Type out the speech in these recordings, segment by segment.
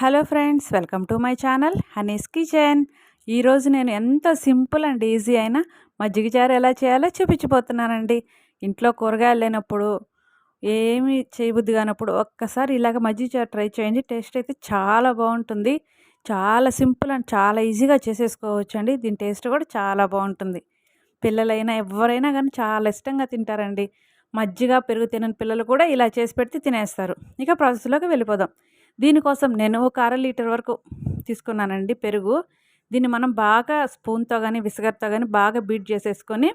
Hello friends welcome to my channel Honey's kitchen. ఈరోజు నేను ఎంత సింపుల్ అండ్ ఈజీ అయినా మజ్జిగ చారు ఎలా చేయాలో చూపించిపోతున్నానండి ఇంట్లో కూరగాయలు లేనప్పుడు ఏమి చేయబుద్ది కానప్పుడు ఒక్కసారి ఇలాగ మజ్జిగ చారు ట్రై చేయండి. టేస్ట్ అయితే చాలా బాగుంటుంది. చాలా సింపుల్ అండ్ చాలా ఈజీగా చేసేసుకోవచ్చు అండి దీని టేస్ట్ కూడా చాలా బాగుంటుంది. పిల్లలైనా ఎవరైనా కానీ చాలా ఇష్టంగా తింటారండి. మజ్జిగ పెరుగు తినని పిల్లలు కూడా ఇలా చేసి పెడితే తినేస్తారు. ఇక ప్రాసెస్లోకి వెళ్ళిపోదాం. దీనికోసం నేను ఒక అర లీటర్ వరకు తీసుకున్నానండి పెరుగు. దీన్ని మనం బాగా స్పూన్తో కానీ విసగర్తో కానీ బాగా బీట్ చేసేసుకొని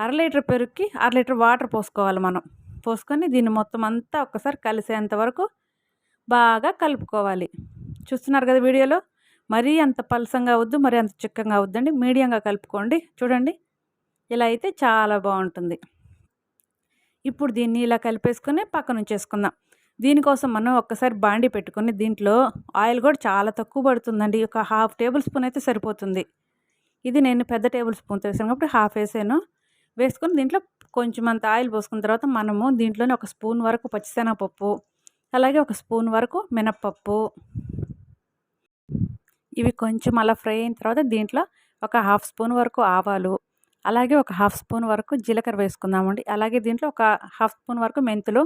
అర లీటర్ పెరుగుకి అర లీటర్ వాటర్ పోసుకోవాలి మనం. పోసుకొని దీన్ని మొత్తం అంతా ఒక్కసారి కలిసేంత వరకు బాగా కలుపుకోవాలి. చూస్తున్నారు కదా వీడియోలో? మరీ అంత పలసంగా అవద్దు మరీ అంత చిక్కగా అవద్దండి. మీడియంగా కలుపుకోండి. చూడండి. ఇలా అయితే చాలా బాగుంటుంది. ఇప్పుడు దీన్ని ఇలా కలిపేసుకొని పక్కన ఉంచేసుకుందాం దీనికోసం మనం ఒక్కసారి బాండి పెట్టుకొని దీంట్లో ఆయిల్ కూడా చాలా తక్కువ పడుతుందండి. ఒక హాఫ్ టేబుల్ స్పూన్ అయితే సరిపోతుంది. ఇది నేను పెద్ద టేబుల్ స్పూన్తో వేసాను కాబట్టి హాఫ్ వేసాను. వేసుకొని దీంట్లో కొంచెం అంత ఆయిల్ పోసుకున్న తర్వాత మనము దీంట్లోనే ఒక స్పూన్ వరకు పచ్చిశనగపప్పు అలాగే ఒక స్పూన్ వరకు మినప్పప్పు. ఇవి కొంచెం అలా ఫ్రై అయిన తర్వాత దీంట్లో ఒక హాఫ్ స్పూన్ వరకు ఆవాలు అలాగే ఒక హాఫ్ స్పూన్ వరకు జీలకర్ర వేసుకుందామండి. అలాగే దీంట్లో ఒక హాఫ్ స్పూన్ వరకు మెంతులు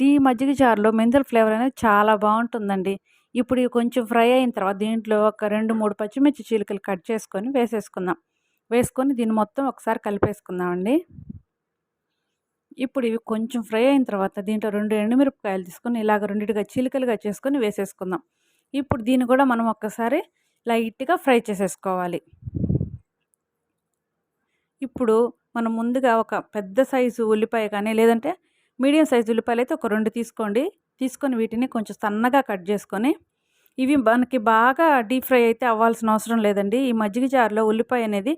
ఈ మజ్జిగ చారులో మెంతుల ఫ్లేవర్ అనేది చాలా బాగుంటుందండి. ఇప్పుడు ఇవి కొంచెం ఫ్రై అయిన తర్వాత దీంట్లో ఒక రెండు మూడు పచ్చిమిర్చి చీలికలు కట్ చేసుకొని వేసేసుకుందాం. వేసుకొని దీన్ని మొత్తం ఒకసారి కలిపేసుకుందామండి. ఇప్పుడు ఇవి కొంచెం ఫ్రై అయిన తర్వాత దీంట్లో రెండు ఎండుమిరపకాయలు తీసుకొని ఇలాగ రెండింటిగా చీలికలుగా చేసుకొని వేసేసుకుందాం. ఇప్పుడు దీన్ని కూడా మనం ఒక్కసారి లైట్గా ఫ్రై చేసేసుకోవాలి. ఇప్పుడు మనం ముందుగా ఒక పెద్ద సైజు ఉల్లిపాయ కానీ లేదంటే మీడియం సైజు ఉల్లిపాయలు అయితే ఒక రెండు తీసుకోండి. తీసుకొని వీటిని కొంచెం సన్నగా కట్ చేసుకొని ఇవి మనకి బాగా డీప్ ఫ్రై అయితే అవ్వాల్సిన అవసరం లేదండి. ఈ మజ్జిగ జారులో ఉల్లిపాయ అనేది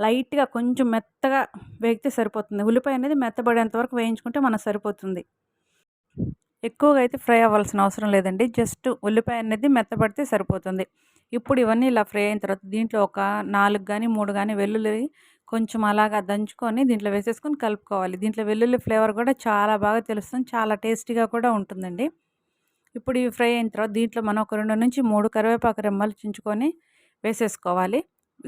లైట్గా కొంచెం మెత్తగా వేగితే సరిపోతుంది. ఉల్లిపాయ అనేది మెత్తబడేంత వరకు వేయించుకుంటే మనకు సరిపోతుంది. ఎక్కువగా అయితే ఫ్రై అవ్వాల్సిన అవసరం లేదండి. జస్ట్ ఉల్లిపాయ అనేది మెత్తబడితే సరిపోతుంది. ఇప్పుడు ఇవన్నీ ఇలా ఫ్రై అయిన తర్వాత దీంట్లో ఒక నాలుగు కానీ మూడు కానీ వెల్లుల్లి కొంచెం అలాగా దంచుకొని దీంట్లో వేసేసుకొని కలుపుకోవాలి. దీంట్లో వెల్లుల్లి ఫ్లేవర్ కూడా చాలా బాగా తెలుస్తుంది. చాలా టేస్టీగా కూడా ఉంటుందండి. ఇప్పుడు ఇవి ఫ్రై అయిన తర్వాత దీంట్లో మనం ఒక రెండు నుంచి మూడు కరివేపాకు రెమ్మలు చించుకొని వేసేసుకోవాలి.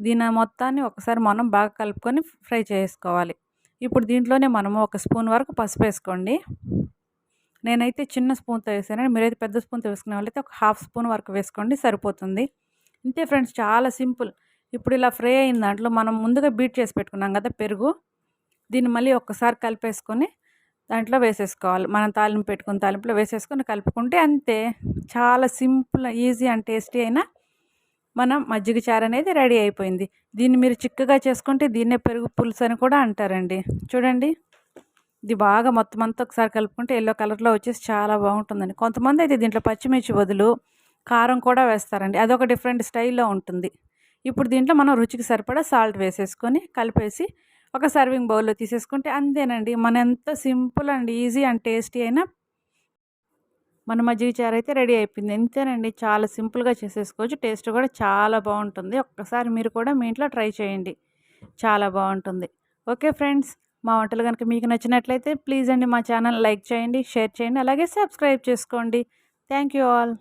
దీని మొత్తాన్ని ఒకసారి మనం బాగా కలుపుకొని ఫ్రై చేసుకోవాలి. ఇప్పుడు దీంట్లోనే మనము ఒక స్పూన్ వరకు పసుపు వేసుకోండి. నేనైతే చిన్న స్పూన్తో వేసాను మీరైతే పెద్ద స్పూన్తో వేసుకునే వాళ్ళైతే ఒక హాఫ్ స్పూన్ వరకు వేసుకోండి సరిపోతుంది. ఇంతే ఫ్రెండ్స్ చాలా సింపుల్. ఇప్పుడు ఇలా ఫ్రై అయిన దాంట్లో మనం ముందుగా బీట్ చేసి పెట్టుకున్నాం కదా పెరుగు. దీన్ని మళ్ళీ ఒక్కసారి కలిపేసుకొని దాంట్లో వేసేసుకోవాలి. మనం తాలింపు పెట్టుకుని తాలింపులో వేసేసుకొని కలుపుకుంటే అంతే. చాలా సింపుల్ ఈజీ అండ్ టేస్టీ అయినా మనం మజ్జిగ చారు అనేది రెడీ అయిపోయింది. దీన్ని మీరు చిక్కగా చేసుకుంటే దీన్నే పెరుగు పులుసు అని కూడా అంటారండి. చూడండి. ఇది బాగా మొత్తం అంతా ఒకసారి కలుపుకుంటే ఎల్లో కలర్లో వచ్చేసి చాలా బాగుంటుందండి. కొంతమంది అయితే దీంట్లో పచ్చిమిర్చి బదులు కారం కూడా వేస్తారండి. అదొక డిఫరెంట్ స్టైల్లో ఉంటుంది. ఇప్పుడు దీంట్లో మనం రుచికి సరిపడా సాల్ట్ వేసేసుకొని కలిపేసి ఒక సర్వింగ్ బౌల్లో తీసేసుకుంటే అంతేనండి. మన ఎంత simple and easy and tasty అయినా మన మజ్జిగ చారు అయితే రెడీ అయిపోయింది. అంతేనండి చాలా సింపుల్గా చేసేసుకోవచ్చు. టేస్ట్ కూడా చాలా బాగుంటుంది. ఒక్కసారి మీరు కూడా మీ ఇంట్లో ట్రై చేయండి. చాలా బాగుంటుంది. ఓకే ఫ్రెండ్స్ మా వంటలు కనుక మీకు నచ్చినట్లయితే ప్లీజ్ అండి మా ఛానల్ లైక్ చేయండి షేర్ చేయండి అలాగే సబ్స్క్రైబ్ చేసుకోండి. Thank you all.